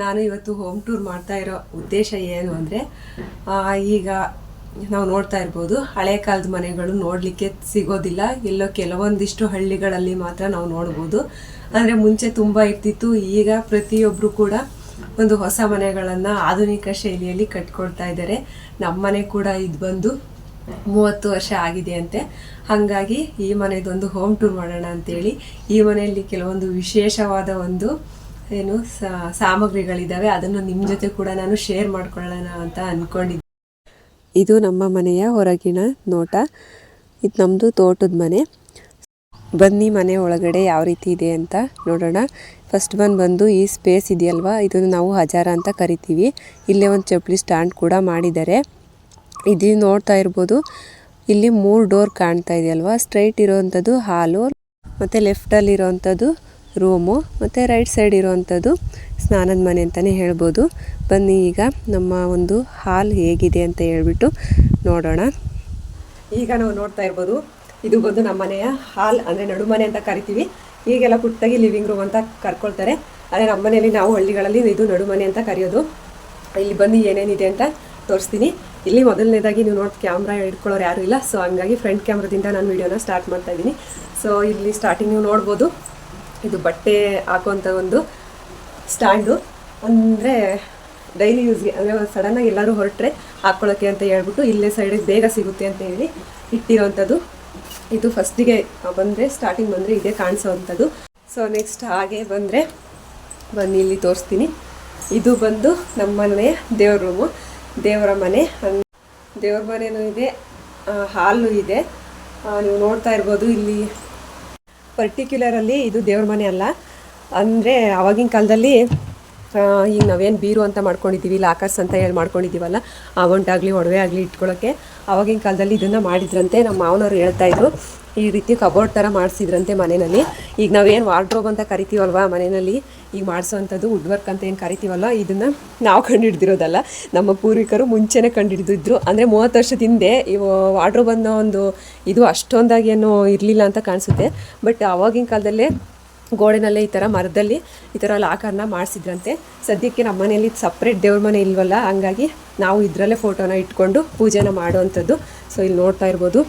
ನಾನು ಇವತ್ತು home tour ಮಾಡ್ತಾ ಇರೋ ಉದ್ದೇಶ ಏನು ಅಂದರೆ ಈಗ ನಾವು ನೋಡ್ತಾ ಇರ್ಬೋದು, ಹಳೆ ಕಾಲದ ಮನೆಗಳು ನೋಡಲಿಕ್ಕೆ ಸಿಗೋದಿಲ್ಲ. ಎಲ್ಲೋ ಕೆಲವೊಂದಿಷ್ಟು ಹಳ್ಳಿಗಳಲ್ಲಿ ಮಾತ್ರ ನಾವು ನೋಡ್ಬೋದು. ಅಂದರೆ ಮುಂಚೆ ತುಂಬ ಇರ್ತಿತ್ತು, ಈಗ ಪ್ರತಿಯೊಬ್ಬರು ಕೂಡ ಒಂದು ಹೊಸ ಮನೆಗಳನ್ನು ಆಧುನಿಕ ಶೈಲಿಯಲ್ಲಿ ಕಟ್ಕೊಳ್ತಾ ಇದ್ದಾರೆ. ನಮ್ಮ ಮನೆ ಕೂಡ ಇದು ಬಂದು ಮೂವತ್ತು ವರ್ಷ ಆಗಿದೆ ಅಂತೆ. ಹಾಗಾಗಿ ಈ ಮನೆದೊಂದು ಹೋಮ್ ಟೂರ್ ಮಾಡೋಣ ಅಂತೇಳಿ ಈ ಮನೆಯಲ್ಲಿ ಕೆಲವೊಂದು ವಿಶೇಷವಾದ ಒಂದು ಏನು ಸಾಮಗ್ರಿಗಳಿದ್ದಾವೆ, ಅದನ್ನು ನಿಮ್ಮ ಜೊತೆ ಕೂಡ ನಾನು ಶೇರ್ ಮಾಡ್ಕೊಳ್ಳೋಣ ಅಂತ ಅಂದ್ಕೊಂಡಿದ್ದೆ ಇದು ನಮ್ಮ ಮನೆಯ ಹೊರಗಿನ ನೋಟ ಇದು ನಮ್ಮದು ತೋಟದ ಮನೆ. ಬನ್ನಿ, ಮನೆ ಒಳಗಡೆ ಯಾವ ರೀತಿ ಇದೆ ಅಂತ ನೋಡೋಣ. ಫಸ್ಟ್ ಬಂದು ಬಂದು ಈ ಸ್ಪೇಸ್ ಇದೆಯಲ್ವಾ? ಇದನ್ನು ನಾವು ಹಜಾರ ಅಂತ ಕರಿತೀವಿ. ಇಲ್ಲೇ ಒಂದು ಚಪ್ಪಲಿ ಸ್ಟ್ಯಾಂಡ್ ಕೂಡ ಮಾಡಿದ್ದಾರೆ. ಇದು ನೋಡ್ತಾ ಇರ್ಬೋದು. ಇಲ್ಲಿ ಮೂರು ಡೋರ್ ಕಾಣ್ತಾ ಇದೆಯಲ್ವಾ? ಸ್ಟ್ರೈಟ್ ಇರೋವಂಥದ್ದು ಹಾಲು, ಮತ್ತು ಲೆಫ್ಟಲ್ಲಿ ಇರೋವಂಥದ್ದು ರೂಮು ಮತ್ತು ರೈಟ್ ಸೈಡ್ ಇರುವಂಥದ್ದು ಸ್ನಾನದ ಮನೆ ಅಂತಲೇ ಹೇಳ್ಬೋದು. ಬನ್ನಿ ಈಗ ನಮ್ಮ ಒಂದು ಹಾಲ್ ಹೇಗಿದೆ ಅಂತ ಹೇಳ್ಬಿಟ್ಟು ನೋಡೋಣ. ಈಗ ನಾವು ನೋಡ್ತಾ ಇರ್ಬೋದು, ಇದು ಬಂದು ನಮ್ಮ ಮನೆಯ ಹಾಲ್ ಅಂದರೆ ನಡುಮನೆ ಅಂತ ಕರಿತೀವಿ. ಈಗೆಲ್ಲ ಪುಟ್ಟಾಗಿ ಲಿವಿಂಗ್ ರೂಮ್ ಅಂತ ಕರ್ಕೊಳ್ತಾರೆ. ಆದರೆ ನಮ್ಮ ಮನೆಯಲ್ಲಿ ನಾವು ಹಳ್ಳಿಗಳಲ್ಲಿ ಇದು ನಡುಮನೆ ಅಂತ ಕರೆಯೋದು. ಇಲ್ಲಿ ಬಂದು ಏನೇನಿದೆ ಅಂತ ತೋರಿಸ್ತೀನಿ. ಇಲ್ಲಿ ಮೊದಲನೇದಾಗಿ ನೀವು ನೋಡಿ ಕ್ಯಾಮ್ರಾ ಹಿಡ್ಕೊಳ್ಳೋರು ಯಾರೂ ಇಲ್ಲ ಸೊ ಹಂಗಾಗಿ ಫ್ರಂಟ್ ಕ್ಯಾಮ್ರಾದಿಂದ ನಾನು ವಿಡಿಯೋನ ಸ್ಟಾರ್ಟ್ ಮಾಡ್ತಾ ಇದ್ದೀನಿ. ಸೊ ಇಲ್ಲಿ ಸ್ಟಾರ್ಟಿಂಗ್ ನೀವು ನೋಡ್ಬೋದು. ಇದು ಬಟ್ಟೆ ಹಾಕುವಂಥ ಒಂದು ಸ್ಟ್ಯಾಂಡು ಅಂದರೆ ಡೈಲಿ ಯೂಸ್ಗೆ ಅಂದರೆ ಸಡನ್ನಾಗಿ ಎಲ್ಲರೂ ಹೊರಟ್ರೆ ಹಾಕ್ಕೊಳ್ಳೋಕ್ಕೆ ಅಂತ ಹೇಳ್ಬಿಟ್ಟು ಇಲ್ಲೇ ಸೈಡಿಗೆ ಬೇಗ ಸಿಗುತ್ತೆ ಅಂತ ಹೇಳಿ ಇಟ್ಟಿರೋವಂಥದ್ದು ಇದು ಫಸ್ಟಿಗೆ ಬಂದರೆ ಸ್ಟಾರ್ಟಿಂಗ್ ಬಂದರೆ ಇದೇ ಕಾಣಿಸೋವಂಥದ್ದು ಸೊ ನೆಕ್ಸ್ಟ್ ಹಾಗೆ ಬಂದರೆ, ಬನ್ನಿ ಇಲ್ಲಿ ತೋರಿಸ್ತೀನಿ. ಇದು ಬಂದು ನಮ್ಮ ಮನೆಯ ದೇವ್ರ ರೂಮು ದೇವರ ಮನೆ ದೇವ್ರ ಮನೆಯೂ ಇದೆ ಹಾಲು ಇದೆ. ನೀವು ನೋಡ್ತಾ ಇರ್ಬೋದು ಇಲ್ಲಿ ಪರ್ಟಿಕ್ಯುಲರಲ್ಲಿ ಇದು ದೇವ್ರ ಮನೆ ಅಲ್ಲ. ಅಂದರೆ ಆವಾಗಿನ ಕಾಲದಲ್ಲಿ ಈಗ ನಾವೇನು ಬೀರು ಅಂತ ಮಾಡ್ಕೊಂಡಿದ್ದೀವಿ ಲಾಕರ್ಸ್ ಅಂತ ಹೇಳಿ ಮಾಡ್ಕೊಂಡಿದ್ದೀವಲ್ಲ ಅಮೌಂಟ್ ಆಗಲಿ ಒಡವೆ ಆಗಲಿ ಇಟ್ಕೊಳ್ಳೋಕ್ಕೆ ಆವಾಗಿನ ಕಾಲದಲ್ಲಿ ಇದನ್ನು ಮಾಡಿದ್ರಂತೆ ನಮ್ಮ ಮಾವನವ್ರು ಹೇಳ್ತಾಯಿದ್ರು ಈ ರೀತಿ ಕಬೋರ್ಡ್ ಥರ ಮಾಡಿಸಿದ್ರಂತೆ ಮನೆಯಲ್ಲಿ. ಈಗ ನಾವೇನು ವಾರ್ಡ್ರೋಬ್ ಅಂತ ಕರಿತೀವಲ್ವ ಮನೆಯಲ್ಲಿ? ಈಗ ಮಾಡಿಸೋವಂಥದ್ದು ವುಡ್ ವರ್ಕ್ ಅಂತ ಏನು ಕರಿತೀವಲ್ಲ ಇದನ್ನು ನಾವು ಕಂಡುಹಿಡ್ದಿರೋದಲ್ಲ ನಮ್ಮ ಪೂರ್ವಿಕರು ಮುಂಚೆನೇ ಕಂಡುಹಿಡಿದಿದ್ರು ಅಂದರೆ ಮೂವತ್ತು ವರ್ಷದ ಹಿಂದೆ ಇವು ವಾರ್ಡ್ರೋಬ್ ಅನ್ನೋ ಒಂದು ಇದು ಅಷ್ಟೊಂದಾಗಿ ಏನು ಇರಲಿಲ್ಲ ಅಂತ ಕಾಣಿಸುತ್ತೆ. ಬಟ್ ಆವಾಗಿನ ಕಾಲದಲ್ಲೇ ಗೋಡೆನಲ್ಲೇ ಈ ಥರ ಮರದಲ್ಲಿ ಈ ಥರ ಲಾಕರ್ನ ಮಾಡಿಸಿದ್ರಂತೆ. ಸದ್ಯಕ್ಕೆ ನಮ್ಮ ಮನೇಲಿ ಸಪ್ರೇಟ್ ದೇವ್ರ ಮನೆ ಇಲ್ವಲ್ಲ, ಹಂಗಾಗಿ ನಾವು ಇದರಲ್ಲೇ ಫೋಟೋನ ಇಟ್ಕೊಂಡು ಪೂಜೆನ ಮಾಡುವಂಥದ್ದು. ಸೊ ಇಲ್ಲಿ ನೋಡ್ತಾ ಇರ್ಬೋದು.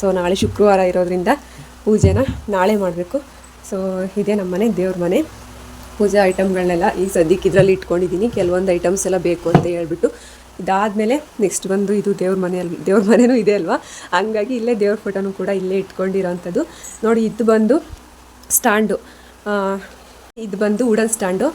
ಸೊ ನಾಳೆ ಶುಕ್ರವಾರ ಇರೋದ್ರಿಂದ ಪೂಜೆನ ನಾಳೆ ಮಾಡಬೇಕು. ಸೊ ಇದೇ ನಮ್ಮ ಮನೆ, ದೇವ್ರ ಮನೆ. ಪೂಜಾ ಐಟಮ್ಗಳನ್ನೆಲ್ಲ ಈ ಸದ್ಯಕ್ಕೆ ಇದರಲ್ಲಿ ಇಟ್ಕೊಂಡಿದ್ದೀನಿ. ಕೆಲವೊಂದು ಐಟಮ್ಸ್ ಎಲ್ಲ ಬೇಕು ಅಂತ ಹೇಳ್ಬಿಟ್ಟು. ಇದಾದಮೇಲೆ ನೆಕ್ಸ್ಟ್ ಬಂದು ಇದು ದೇವ್ರ ಮನೆಯಲ್ಲಿ ದೇವ್ರ ಮನೆಯೂ ಇದೆ ಅಲ್ವಾ? ಹಂಗಾಗಿ ಇಲ್ಲೇ ದೇವ್ರ ಫೋಟೋನು ಕೂಡ ಇಲ್ಲೇ ಇಟ್ಕೊಂಡಿರೋವಂಥದ್ದು ನೋಡಿ, ಇದು ಬಂದು ಸ್ಟ್ಯಾಂಡು. ಇದು ಬಂದು ವುಡನ್ ಸ್ಟ್ಯಾಂಡು.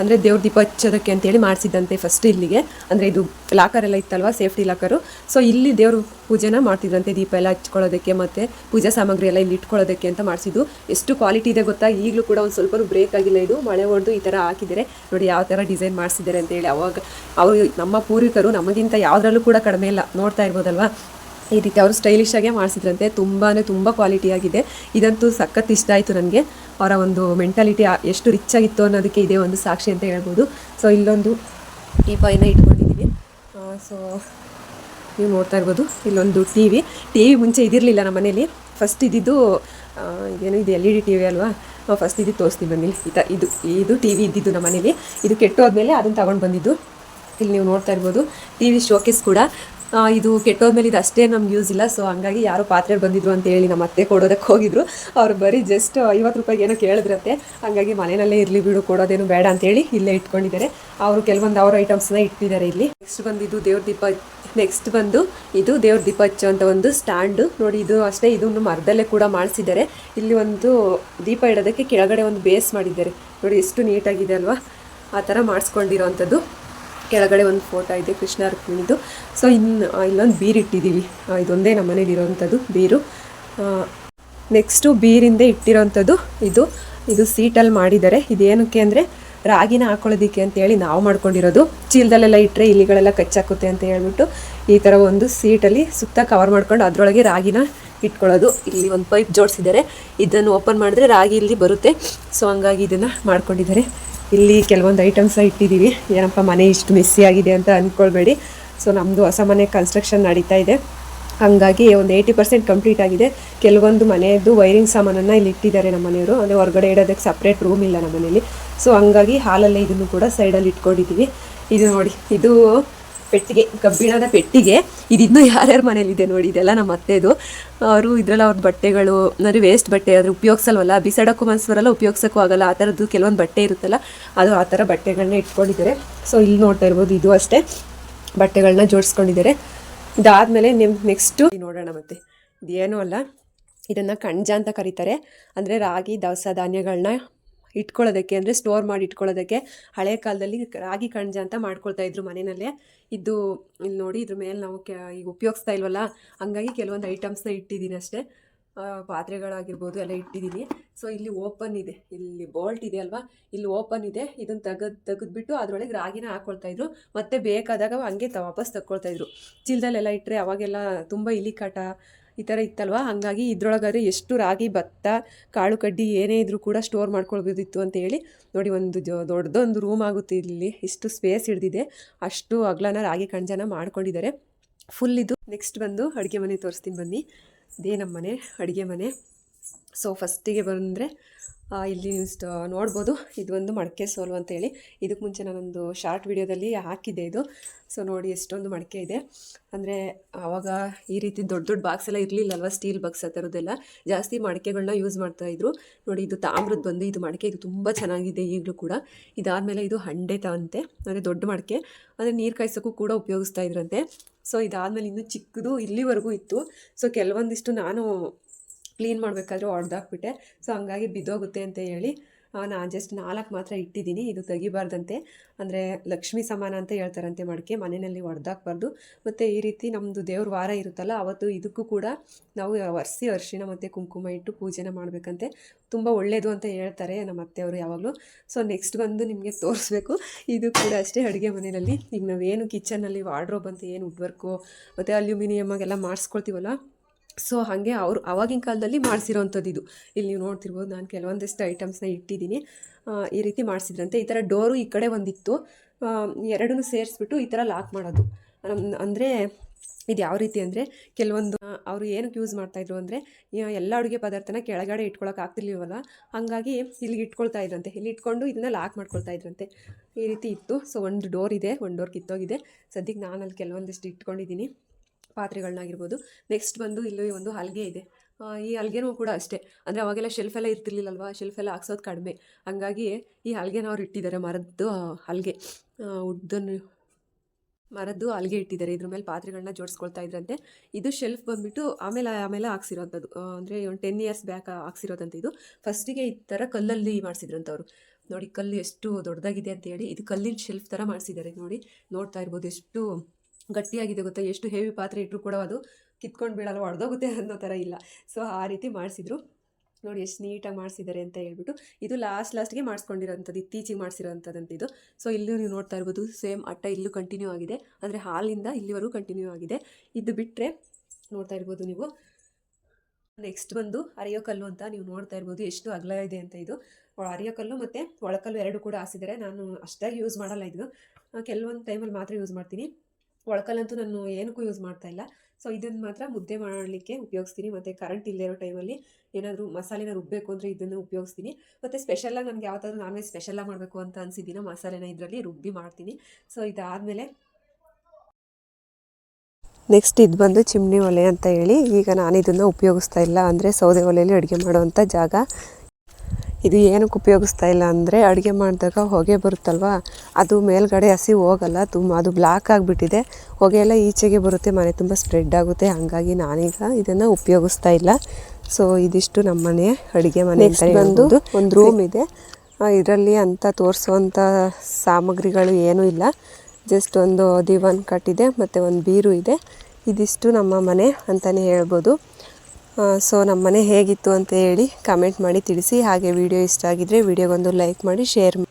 ಅಂದರೆ ದೇವ್ರ ದೀಪ ಹಚ್ಚೋದಕ್ಕೆ ಅಂತೇಳಿ ಮಾಡಿಸಿದ್ದಂತೆ ಫಸ್ಟ್ ಇಲ್ಲಿಗೆ. ಅಂದರೆ ಇದು ಲಾಕರ್ ಎಲ್ಲ ಇತ್ತಲ್ವ ಸೇಫ್ಟಿ ಲಾಕರು. ಸೊ ಇಲ್ಲಿ ದೇವ್ರ ಪೂಜೆನ ಮಾಡ್ತಿದ್ರಂತೆ, ದೀಪ ಎಲ್ಲ ಹಚ್ಕೊಳ್ಳೋದಕ್ಕೆ ಮತ್ತು ಪೂಜಾ ಸಾಮಗ್ರಿ ಎಲ್ಲ ಇಲ್ಲಿ ಇಟ್ಕೊಳ್ಳೋದಕ್ಕೆ ಅಂತ ಮಾಡಿಸಿದ್ದು. ಎಷ್ಟು ಕ್ವಾಲಿಟಿ ಇದೆ ಗೊತ್ತಾ? ಈಗಲೂ ಕೂಡ ಒಂದು ಸ್ವಲ್ಪ ಬ್ರೇಕ್ ಆಗಿಲ್ಲ. ಇದು ಮಳೆ ಹೊಡೆದು ಈ ಥರ ಹಾಕಿದ್ದಾರೆ ನೋಡಿ ಯಾವ ಥರ ಡಿಸೈನ್ ಮಾಡಿಸಿದ್ದಾರೆ ಅಂತೇಳಿ ಅವಾಗ, ಅವರು ನಮ್ಮ ಪೂರ್ವಿಕರು ನಮಗಿಂತ ಯಾವುದ್ರಲ್ಲೂ ಕೂಡ ಕಡಿಮೆ ಇಲ್ಲ. ನೋಡ್ತಾ ಇರ್ಬೋದಲ್ವಾ? ಈ ರೀತಿ ಅವರು ಸ್ಟೈಲಿಶ್ ಆಗೇ ಮಾಡಿಸಿದ್ರಂತೆ. ತುಂಬಾ ತುಂಬ ಕ್ವಾಲಿಟಿಯಾಗಿದೆ ಇದಂತೂ ಸಖತ್ ಇಷ್ಟ ಆಯಿತು ನನಗೆ. ಅವರ ಒಂದು ಮೆಂಟಾಲಿಟಿ ಎಷ್ಟು ರಿಚ್ ಆಗಿತ್ತು ಅನ್ನೋದಕ್ಕೆ ಇದೇ ಒಂದು ಸಾಕ್ಷಿ ಅಂತ ಹೇಳ್ಬೋದು. ಸೊ ಇಲ್ಲೊಂದು ಟೀಪಾಯಿನ ಇಟ್ಕೊಂಡಿದ್ದೀವಿ ಸೊ ನೀವು ನೋಡ್ತಾ ಇರ್ಬೋದು. ಇಲ್ಲೊಂದು ಟಿ ವಿ ಟಿ ವಿ ಮುಂಚೆ ಇದಿರಲಿಲ್ಲ ನಮ್ಮ ಮನೇಲಿ. ಫಸ್ಟ್ ಇದ್ದಿದ್ದು ಏನು ಇದು L E D T V ಅಲ್ವಾ ಫಸ್ಟ್ ಇದ್ದು ತೋರಿಸ್ತೀವಿ ಬಂದಿಲ್ಲ ಈ ಇದು ಇದು ಟಿ ವಿ ಇದ್ದಿದ್ದು ನಮ್ಮ ಮನೇಲಿ. ಇದು ಕೆಟ್ಟೋದ್ಮೇಲೆ ಅದನ್ನು ತಗೊಂಡು ಬಂದಿದ್ದು. ಇಲ್ಲಿ ನೀವು ನೋಡ್ತಾ ಇರ್ಬೋದು. ಟಿ ವಿ ಶೋಕೇಸ್ ಕೂಡ. ಇದು ಕೆಟ್ಟೋದ್ಮೇಲೆ ಇದು ಅಷ್ಟೇ ನಮ್ಗೆ ಯೂಸ್ ಇಲ್ಲ. ಸೊ ಹಂಗಾಗಿ ಯಾರೋ ಪಾತ್ರೆ ಬಂದಿದ್ರು ಅಂತ ಹೇಳಿ ನಮ್ಮ ಅತ್ತೆ ಕೊಡೋದಕ್ಕೆ ಹೋಗಿದ್ರು. ಅವ್ರು ಬರೀ ಜಸ್ಟ್ ಐವತ್ತು ರೂಪಾಯಿಗೆ ಏನೋ ಕೇಳಿದ್ರಂತೆ. ಹಂಗಾಗಿ ಮನೆಯಲ್ಲೇ ಇರಲಿ ಬಿಡು, ಕೊಡೋದೇನು ಬೇಡ ಅಂತೇಳಿ ಇಲ್ಲೇ ಇಟ್ಕೊಂಡಿದ್ದಾರೆ. ಅವರು ಕೆಲವೊಂದು ಅವ್ರ ಐಟಮ್ಸ್ನ ಇಟ್ಟಿದ್ದಾರೆ ಇಲ್ಲಿ. ನೆಕ್ಸ್ಟ್ ಬಂದಿದ್ದು ದೇವ್ರ ದೀಪ ನೆಕ್ಸ್ಟ್ ಬಂದು ಇದು ದೇವ್ರ ದೀಪ ಹಚ್ಚುವಂಥ ಒಂದು ಸ್ಟ್ಯಾಂಡು ನೋಡಿ, ಇದು ಅಷ್ಟೇ ಇದನ್ನು ಮರದಲ್ಲೇ ಕೂಡ ಮಾಡಿಸಿದ್ದಾರೆ. ಇಲ್ಲಿ ಒಂದು ದೀಪ ಇಡೋದಕ್ಕೆ ಕೆಳಗಡೆ ಒಂದು ಬೇಸ್ ಮಾಡಿದ್ದಾರೆ. ನೋಡಿ, ಎಷ್ಟು ನೀಟಾಗಿದೆ ಅಲ್ವಾ? ಆ ಥರ ಮಾಡಿಸ್ಕೊಂಡಿರೋವಂಥದ್ದು ಕೆಳಗಡೆ ಒಂದು ಫೋಟೋ ಇದೆ ಕೃಷ್ಣ ರುಕ್ಮಿಣಿದು ಸೊ ಇನ್ನು ಇಲ್ಲೊಂದು ಬೀರು ಇಟ್ಟಿದ್ದೀವಿ. ಆ, ಇದೊಂದೇ ನಮ್ಮ ಮನೇಲಿ ಇರೋವಂಥದ್ದು ಬೀರು ನೆಕ್ಸ್ಟು ಬೀರಿಂದ ಇಟ್ಟಿರೋವಂಥದ್ದು ಇದು. ಇದು ಸೀಟಲ್ಲಿ ಮಾಡಿದ್ದಾರೆ. ಇದೇನಕ್ಕೆ ಅಂದರೆ ರಾಗಿನ ಹಾಕೊಳ್ಳೋದಿಕ್ಕೆ ಅಂತೇಳಿ ನಾವು ಮಾಡ್ಕೊಂಡಿರೋದು. ಚೀಲದಲ್ಲೆಲ್ಲ ಇಟ್ಟರೆ ಇಲಿಗಳೆಲ್ಲ ಕಚ್ಚಾಕುತ್ತೆ ಅಂತ ಹೇಳ್ಬಿಟ್ಟು ಈ ಥರ ಒಂದು ಸೀಟಲ್ಲಿ ಸುತ್ತ ಕವರ್ ಮಾಡ್ಕೊಂಡು ಅದರೊಳಗೆ ರಾಗಿನ ಇಟ್ಕೊಳ್ಳೋದು. ಇಲ್ಲಿ ಒಂದು ಪೈಪ್ ಜೋಡಿಸಿದ್ದಾರೆ. ಇದನ್ನು ಓಪನ್ ಮಾಡಿದ್ರೆ ರಾಗಿ ಇಲ್ಲಿ ಬರುತ್ತೆ. ಸೊ ಹಂಗಾಗಿ ಇದನ್ನು ಮಾಡ್ಕೊಂಡಿದ್ದಾರೆ. ಇಲ್ಲಿ ಕೆಲವೊಂದು ಐಟಮ್ಸ ಇಟ್ಟಿದ್ದೀವಿ. ಏನಪ್ಪ ಮನೆ ಇಷ್ಟು ಮಿಸ್ಸಿ ಆಗಿದೆ ಅಂತ ಅಂದ್ಕೊಳ್ಬೇಡಿ ಸೊ ನಮ್ಮದು ಹೊಸ ಮನೆ ಕನ್ಸ್ಟ್ರಕ್ಷನ್ ನಡೀತಾ ಇದೆ. ಹಂಗಾಗಿ ಒಂದು ಏಯ್ಟಿ ಪರ್ಸೆಂಟ್ ಕಂಪ್ಲೀಟ್ ಆಗಿದೆ. ಕೆಲವೊಂದು ಮನೆಯದ್ದು ವೈರಿಂಗ್ ಸಾಮಾನನ್ನು ಇಲ್ಲಿ ಇಟ್ಟಿದ್ದಾರೆ ನಮ್ಮ ಮನೆಯವರು. ಅಂದರೆ ಹೊರಗಡೆ ಇಡೋದಕ್ಕೆ ಸಪ್ರೇಟ್ ರೂಮ್ ಇಲ್ಲ ನಮ್ಮ ಮನೇಲಿ ಸೊ ಹಂಗಾಗಿ ಹಾಲಲ್ಲೇ ಇದನ್ನು ಕೂಡ ಸೈಡಲ್ಲಿ ಇಟ್ಕೊಂಡಿದ್ದೀವಿ. ಇದು ನೋಡಿ, ಇದು ಪೆಟ್ಟಿಗೆ, ಕಬ್ಬಿಣದ ಪೆಟ್ಟಿಗೆ. ಇದಿನ್ನೂ ಯಾರ್ಯಾರ ಮನೇಲಿದೆ ನೋಡಿ, ಇದೆಲ್ಲ ನಮ್ಮ ಅತ್ತೆದು. ಅವರು ಇದರಲ್ಲಿ ಅವ್ರ ಬಟ್ಟೆಗಳು, ಅಂದರೆ ವೇಸ್ಟ್ ಬಟ್ಟೆ ಆದರೆ ಉಪಯೋಗಿಸಲ್ವಲ್ಲ? ಬಿಸಾಡೋಕ್ಕೂ ಮನಸ್ಸು ಬರಲ್ಲ, ಉಪಯೋಗಿಸೋಕ್ಕೂ ಆಗಲ್ಲ. ಆ ಥರದ್ದು ಕೆಲವೊಂದು ಬಟ್ಟೆ ಇರುತ್ತಲ್ಲ, ಅದು ಆ ಥರ ಬಟ್ಟೆಗಳನ್ನ ಇಟ್ಕೊಂಡಿದ್ದಾರೆ. ಸೊ ಇಲ್ಲಿ ನೋಡ್ತಾ ಇರ್ಬೋದು, ಇದು ಅಷ್ಟೇ. ಬಟ್ಟೆಗಳನ್ನ ಜೋಡಿಸ್ಕೊಂಡಿದ್ದಾರೆ. ಇದಾದಮೇಲೆ ನಿಮ್ ನೆಕ್ಸ್ಟು ನೋಡೋಣ ಮತ್ತೆ. ಇದೇನೂ ಅಲ್ಲ. ಇದನ್ನು ಕಣ್ಜ ಅಂತ ಕರೀತಾರೆ. ಅಂದರೆ ರಾಗಿ, ದವಸ ಧಾನ್ಯಗಳನ್ನ ಇಟ್ಕೊಳ್ಳೋದಕ್ಕೆ ಅಂದರೆ ಸ್ಟೋರ್ ಮಾಡಿ ಇಟ್ಕೊಳ್ಳೋದಕ್ಕೆ ಹಳೆ ಕಾಲದಲ್ಲಿ ರಾಗಿ ಕಣಜ ಅಂತ ಮಾಡ್ಕೊಳ್ತಾ ಇದ್ರು ಮನೆಯಲ್ಲೇ. ಇದು ಇಲ್ಲಿ ನೋಡಿ ಇದ್ರ ಮೇಲೆ ನಾವು ಕೆ ಈಗ ಉಪಯೋಗಿಸ್ತಾ ಇಲ್ವಲ್ಲ, ಹಂಗಾಗಿ ಕೆಲವೊಂದು ಐಟಮ್ಸ್ನ ಇಟ್ಟಿದ್ದೀನಿ ಅಷ್ಟೇ. ಪಾತ್ರೆಗಳಾಗಿರ್ಬೋದು ಎಲ್ಲ ಇಟ್ಟಿದ್ದೀನಿ ಸೊ ಇಲ್ಲಿ ಓಪನ್ ಇದೆ. ಇಲ್ಲಿ ಬೋಲ್ಟ್ ಇದೆ ಅಲ್ವಾ? ಇಲ್ಲಿ ಓಪನ್ ಇದೆ. ಇದನ್ನು ತೆಗೆದು, ತೆಗೆದುಬಿಟ್ಟು ಅದರೊಳಗೆ ರಾಗಿನ ಹಾಕ್ಕೊಳ್ತಾ ಇದ್ರು. ಮತ್ತೆ ಬೇಕಾದಾಗ ಹಂಗೆ ತ ವಾಪಸ್ ತಗೊಳ್ತಾಯಿದ್ರು ಚೀಲದಲ್ಲೆಲ್ಲ ಇಟ್ಟರೆ ಅವಾಗೆಲ್ಲ ತುಂಬ ಇಲಿ ಕಾಟ ಈ ಥರ ಇತ್ತಲ್ವ? ಹಾಗಾಗಿ ಇದ್ರೊಳಗಾದ್ರೆ ಎಷ್ಟು ರಾಗಿ, ಭತ್ತ, ಕಾಳು ಕಡ್ಡಿ ಏನೇ ಇದ್ರೂ ಕೂಡ ಸ್ಟೋರ್ ಮಾಡ್ಕೊಳ್ಬೋದಿತ್ತು ಅಂತ ಹೇಳಿ ನೋಡಿ ಒಂದು ದೊಡ್ಡದೊಂದು ರೂಮ್ ಆಗುತ್ತೆ ಇಲ್ಲಿ. ಇಷ್ಟು ಸ್ಪೇಸ್ ಹಿಡ್ದಿದೆ. ಅಷ್ಟು ಅಗ್ಲನ ರಾಗಿ ಕಣಜನ ಮಾಡ್ಕೊಂಡಿದ್ದಾರೆ. ಫುಲ್ ಇದು. ನೆಕ್ಸ್ಟ್ ಬಂದು ಅಡುಗೆ ಮನೆ ತೋರಿಸ್ತೀನಿ ಬನ್ನಿ. ಇದೇ ನಮ್ಮ ಮನೆ ಅಡುಗೆ ಮನೆ. ಸೊ ಫಸ್ಟಿಗೆ ಬಂದರೆ ಇಲ್ಲಿ ನೀವು ನೋಡ್ಬೋದು ಒಂದು ಮಡಕೆ ಸೋಲು ಅಂತೇಳಿ ಇದಕ್ಕೆ ಮುಂಚೆ ನಾನೊಂದು ಶಾರ್ಟ್ ವಿಡಿಯೋದಲ್ಲಿ ಹಾಕಿದ್ದೆ ಇದು. ಸೊ ನೋಡಿ ಎಷ್ಟೊಂದು ಮಡಕೆ ಇದೆ. ಅಂದರೆ, ಆವಾಗ ಈ ರೀತಿ ದೊಡ್ಡ ದೊಡ್ಡ ಬಾಕ್ಸ್ ಎಲ್ಲ ಇರಲಿಲ್ಲಲ್ವ ಸ್ಟೀಲ್ ಬಾಕ್ಸ್ ಆ ಥರದ್ದೆಲ್ಲ ಜಾಸ್ತಿ ಮಡಕೆಗಳನ್ನ ಯೂಸ್ ಮಾಡ್ತಾಯಿದ್ರು ನೋಡಿ, ಇದು ತಾಮ್ರದ್ದು ಬಂದು ಇದು ಮಡಕೆ ಇದು ತುಂಬ ಚೆನ್ನಾಗಿದೆ ಈಗಲೂ ಕೂಡ. ಇದಾದಮೇಲೆ ಇದು ಹಂಡೆ ತಂತೆ. ಅಂದರೆ, ದೊಡ್ಡ ಮಡಕೆ. ಅಂದರೆ, ನೀರು ಕಾಯಿಸೋಕ್ಕೂ ಕೂಡ ಉಪಯೋಗಿಸ್ತಾ ಇದ್ರಂತೆ. ಸೊ ಇದಾದಮೇಲೆ ಇನ್ನೂ ಚಿಕ್ಕದು ಇಲ್ಲಿವರೆಗೂ ಇತ್ತು. ಸೊ ಕೆಲವೊಂದಿಷ್ಟು ನಾನು ಕ್ಲೀನ್ ಮಾಡಬೇಕಾದ್ರೆ ಹೊಡೆದಾಕ್ಬಿಟ್ಟೆ ಸೊ ಹಂಗಾಗಿ ಬಿದ್ದೋಗುತ್ತೆ ಅಂತ ಹೇಳಿ ನಾನು ಜಸ್ಟ್ ನಾಲ್ಕು ಮಾತ್ರ ಇಟ್ಟಿದ್ದೀನಿ. ಇದು ತೆಗಿಬಾರ್ದಂತೆ. ಅಂದರೆ ಲಕ್ಷ್ಮಿ ಸಮಾನ ಅಂತ ಹೇಳ್ತಾರಂತೆ ಮಡಿಕೆ. ಮನೆಯಲ್ಲಿ ಹೊಡೆದಾಕ್ಬಾರ್ದು ಮತ್ತು ಈ ರೀತಿ ನಮ್ಮದು ದೇವ್ರ ವಾರ ಇರುತ್ತಲ್ಲ, ಅವತ್ತು ಇದಕ್ಕೂ ಕೂಡ ನಾವು ವರ್ಷಿ ಅರಿಶಿಣ ಮತ್ತು ಕುಂಕುಮ ಇಟ್ಟು ಪೂಜೆನ ಮಾಡಬೇಕಂತೆ. ತುಂಬ ಒಳ್ಳೆಯದು ಅಂತ ಹೇಳ್ತಾರೆ ನಮ್ಮ ಅತ್ತೆಯವರು ಯಾವಾಗಲೂ. ಸೊ ನೆಕ್ಸ್ಟ್ ಬಂದು ನಿಮಗೆ ತೋರಿಸ್ಬೇಕು. ಇದು ಕೂಡ ಅಷ್ಟೇ ಅಡುಗೆ ಮನೆಯಲ್ಲಿ. ಈಗ ನಾವೇನು ಕಿಚನಲ್ಲಿ ವಾರ್ಡ್ರೋಬ್ ಅಂತ ಏನು ವರ್ಕು ಮತ್ತು ಅಲ್ಯೂಮಿನಿಯಮ್ಮಾಗೆಲ್ಲ ಮಾಡಿಸ್ಕೊಳ್ತೀವಲ್ಲ ಸೊ ಹಾಗೆ ಅವರು ಆವಾಗಿನ ಕಾಲದಲ್ಲಿ ಮಾಡಿಸಿರೋವಂಥದ್ದು ಇದು. ಇಲ್ಲಿ ನೀವು ನೋಡ್ತಿರ್ಬೋದು ನಾನು ಕೆಲವೊಂದಿಷ್ಟು ಐಟಮ್ಸ್ನ ಇಟ್ಟಿದ್ದೀನಿ. ಈ ರೀತಿ ಮಾಡಿಸಿದ್ರಂತೆ. ಈ ಥರ ಡೋರು ಈ ಕಡೆ ಒಂದಿತ್ತು. ಎರಡನ್ನೂ ಸೇರಿಸ್ಬಿಟ್ಟು ಈ ಥರ ಲಾಕ್ ಮಾಡೋದು. ಅಂದರೆ ಇದು ಯಾವ ರೀತಿ ಅಂದರೆ ಕೆಲವೊಂದು ಅವರು ಏನಕ್ಕೆ ಯೂಸ್ ಮಾಡ್ತಾಯಿದ್ರು ಅಂದರೆ ಎಲ್ಲ ಅಡುಗೆ ಪದಾರ್ಥನ ಕೆಳಗಡೆ ಇಟ್ಕೊಳಕ್ಕೆ ಆಗ್ತಿರ್ಲಿಲ್ವಲ್ಲ, ಹಾಗಾಗಿ ಇಲ್ಲಿಗೆ ಇಟ್ಕೊಳ್ತಾ ಇದ್ರಂತೆ. ಇಲ್ಲಿ ಇಟ್ಕೊಂಡು ಇದನ್ನ ಲಾಕ್ ಮಾಡ್ಕೊಳ್ತಾ ಇದ್ರಂತೆ. ಈ ರೀತಿ ಇತ್ತು. ಸೊ ಒಂದು ಡೋರ್ ಇದೆ ಒಂದು ಡೋರ್ ಕಿತ್ತೋಗಿದೆ. ಸದ್ಯಕ್ಕೆ ನಾನು ಅಲ್ಲಿ ಕೆಲವೊಂದಿಷ್ಟು ಇಟ್ಕೊಂಡಿದ್ದೀನಿ. ಪಾತ್ರೆಗಳನ್ನಾಗಿರ್ಬೋದು. ನೆಕ್ಸ್ಟ್ ಬಂದು ಇಲ್ಲಿ ಒಂದು ಹಲ್ಗೆ ಇದೆ. ಈ ಹಲ್ಗೆನೂ ಕೂಡ ಅಷ್ಟೇ. ಅಂದರೆ ಅವಾಗೆಲ್ಲ ಶೆಲ್ಫ್ ಎಲ್ಲ ಇರ್ತಿರ್ಲಿಲ್ಲಲ್ವಾ? ಶೆಲ್ಫ್ ಎಲ್ಲ ಹಾಕ್ಸೋದು ಕಡಿಮೆ. ಹಂಗಾಗಿ ಈ ಹಲ್ಗೆನ ಅವ್ರು ಇಟ್ಟಿದ್ದಾರೆ, ಮರದ್ದು ಹಲ್ಗೆ. ಉದ್ದನ್ನು ಮರದ್ದು ಹಲ್ಗೆ ಇಟ್ಟಿದ್ದಾರೆ. ಇದ್ರ ಮೇಲೆ ಪಾತ್ರೆಗಳನ್ನ ಜೋಡಿಸ್ಕೊಳ್ತಾ ಇದ್ರಂತೆ. ಇದು ಶೆಲ್ಫ್ ಬಂದುಬಿಟ್ಟು ಆಮೇಲೆ ಆಮೇಲೆ ಹಾಕ್ಸಿರೋಂಥದ್ದು. ಅಂದರೆ ಒಂದು ಟೆನ್ ಇಯರ್ಸ್ ಬ್ಯಾಕ್ ಹಾಕ್ಸಿರೋದಂತ ಇದು. ಫಸ್ಟಿಗೆ ಈ ಥರ ಕಲ್ಲಲ್ಲಿ ಮಾಡಿಸಿದ್ರಂತ ಅವರು. ನೋಡಿ, ಕಲ್ಲು ಎಷ್ಟು ದೊಡ್ಡದಾಗಿದೆ ಅಂತ ಹೇಳಿ ಇದು ಕಲ್ಲಿನ ಶೆಲ್ಫ್ ಥರ ಮಾಡಿಸಿದ್ದಾರೆ. ನೋಡಿ, ನೋಡ್ತಾ ಇರ್ಬೋದು ಎಷ್ಟು ಗಟ್ಟಿಯಾಗಿದೆ ಗೊತ್ತಾ? ಎಷ್ಟು ಹೇವಿ ಪಾತ್ರೆ ಇಟ್ಟರು ಕೂಡ ಅದು ಕಿತ್ಕೊಂಡು ಬೀಳಲ್ಲ ಒಡೆದೋಗುತ್ತೆ ಅನ್ನೋ ಥರ ಇಲ್ಲ. ಸೊ ಆ ರೀತಿ ಮಾಡಿಸಿದ್ರು. ನೋಡಿ, ಎಷ್ಟು ನೀಟಾಗಿ ಮಾಡಿಸಿದ್ದಾರೆ ಅಂತ ಹೇಳ್ಬಿಟ್ಟು, ಇದು ಲಾಸ್ಟ್ ಲಾಸ್ಟ್ಗೆ ಮಾಡಿಸ್ಕೊಂಡಿರೋಂಥದ್ದು, ಇತ್ತೀಚೆಗೆ ಮಾಡಿಸಿರೋಂಥದ್ದಂತ ಇದು. ಸೊ ಇಲ್ಲೂ ನೀವು ನೋಡ್ತಾ ಇರ್ಬೋದು ಸೇಮ್ ಅಟ್ಟ ಇಲ್ಲೂ ಕಂಟಿನ್ಯೂ ಆಗಿದೆ. ಅಂದರೆ ಹಾಲಿಂದ ಇಲ್ಲಿವರೆಗೂ ಕಂಟಿನ್ಯೂ ಆಗಿದೆ. ಇದು ಬಿಟ್ಟರೆ ನೋಡ್ತಾ ಇರ್ಬೋದು ನೀವು ನೆಕ್ಸ್ಟ್ ಬಂದು ಅರಿಯೋಕಲ್ಲು ಅಂತ ನೀವು ನೋಡ್ತಾ ಇರ್ಬೋದು, ಎಷ್ಟು ಅಗಲ ಇದೆ ಅಂತ ಇದು. ಅರಿಯೋಕಲ್ಲು ಮತ್ತು ಒಳಕಲ್ಲು ಎರಡು ಕೂಡ ಹಾಸಿದ್ದಾರೆ. ನಾನು ಅಷ್ಟಾಗಿ ಯೂಸ್ ಮಾಡಲ್ಲ ಇದು. ಕೆಲವೊಂದು ಟೈಮಲ್ಲಿ ಮಾತ್ರ ಯೂಸ್ ಮಾಡ್ತೀನಿ. ಒಳಕಲ್ಲಂತೂ ನಾನು ಏನಕ್ಕೂ ಯೂಸ್ ಮಾಡ್ತಾ ಇಲ್ಲ. ಸೊ ಇದನ್ನು ಮಾತ್ರ ಮುದ್ದೆ ಮಾಡಲಿಕ್ಕೆ ಉಪಯೋಗಿಸ್ತೀನಿ. ಮತ್ತು ಕರೆಂಟ್ ಇಲ್ಲೇ ಇರೋ ಟೈಮಲ್ಲಿ ಏನಾದರೂ ಮಸಾಲೆನ ರುಬ್ಬಬೇಕು ಅಂದರೆ ಇದನ್ನು ಉಪಯೋಗಿಸ್ತೀನಿ. ಮತ್ತು ಸ್ಪೆಷಲಾಗಿ ನನಗೆ ಯಾವತ್ತಾದ್ರೂ ನಾನ್ ವೆಜ್ ಸ್ಪೆಷಲಾಗಿ ಮಾಡಬೇಕು ಅಂತ ಅನಿಸಿದ್ದೀನೋ ಮಸಾಲೆನ ಇದರಲ್ಲಿ ರುಬ್ಬಿ ಮಾಡ್ತೀನಿ. ಸೊ ಇದಾದಮೇಲೆ ನೆಕ್ಸ್ಟ್ ಇದು ಬಂದು ಚಿಮ್ನಿ ಒಲೆ ಅಂತ ಹೇಳಿ ಈಗ ನಾನು ಇದನ್ನು ಉಪಯೋಗಿಸ್ತಾ ಇಲ್ಲ ಅಂದರೆ ಸೌದೆ ಒಲೆಯಲ್ಲಿ ಅಡುಗೆ ಮಾಡುವಂಥ ಜಾಗ. ಇದು ಏನಕ್ಕೆ ಉಪಯೋಗಿಸ್ತಾ ಇಲ್ಲ ಅಂದರೆ ಅಡುಗೆ ಮಾಡಿದಾಗ ಹೊಗೆ ಬರುತ್ತಲ್ವ? ಅದು ಮೇಲ್ಗಡೆ ಹಸಿ ಹೋಗಲ್ಲ ತುಂಬ ಅದು ಬ್ಲಾಕ್ ಆಗಿಬಿಟ್ಟಿದೆ. ಹೊಗೆ ಎಲ್ಲ ಈಚೆಗೆ ಬರುತ್ತೆ ಮನೆ ತುಂಬ ಸ್ಪ್ರೆಡ್ ಆಗುತ್ತೆ. ಹಾಗಾಗಿ ನಾನೀಗ ಇದನ್ನು ಉಪಯೋಗಿಸ್ತಾ ಇಲ್ಲ. ಸೊ ಇದಿಷ್ಟು ನಮ್ಮ ಮನೆ ಅಡುಗೆ ಮನೆ ಬಂದು ಒಂದು ರೂಮ್ ಇದೆ. ಇದರಲ್ಲಿ ಅಂತ ತೋರಿಸುವಂಥ ಸಾಮಗ್ರಿಗಳು ಏನೂ ಇಲ್ಲ. ಜಸ್ಟ್ ಒಂದು ದಿವಾನ್ ಕಟ್ಟಿದೆ ಮತ್ತು ಒಂದು ಬೀರು ಇದೆ. ಇದಿಷ್ಟು ನಮ್ಮ ಮನೆ ಅಂತಲೇ ಹೇಳ್ಬೋದು. ಸೊ ನಮ್ಮ ಮನೆ ಹೇಗಿತ್ತು ಅಂತ ಹೇಳಿ ಕಮೆಂಟ್ ಮಾಡಿ ತಿಳಿಸಿ. ಹಾಗೆ ವಿಡಿಯೋ ಇಷ್ಟ ಆಗಿದ್ದರೆ ವಿಡಿಯೋಗೊಂದು ಲೈಕ್ ಮಾಡಿ ಶೇರ್ ಮಾಡಿ.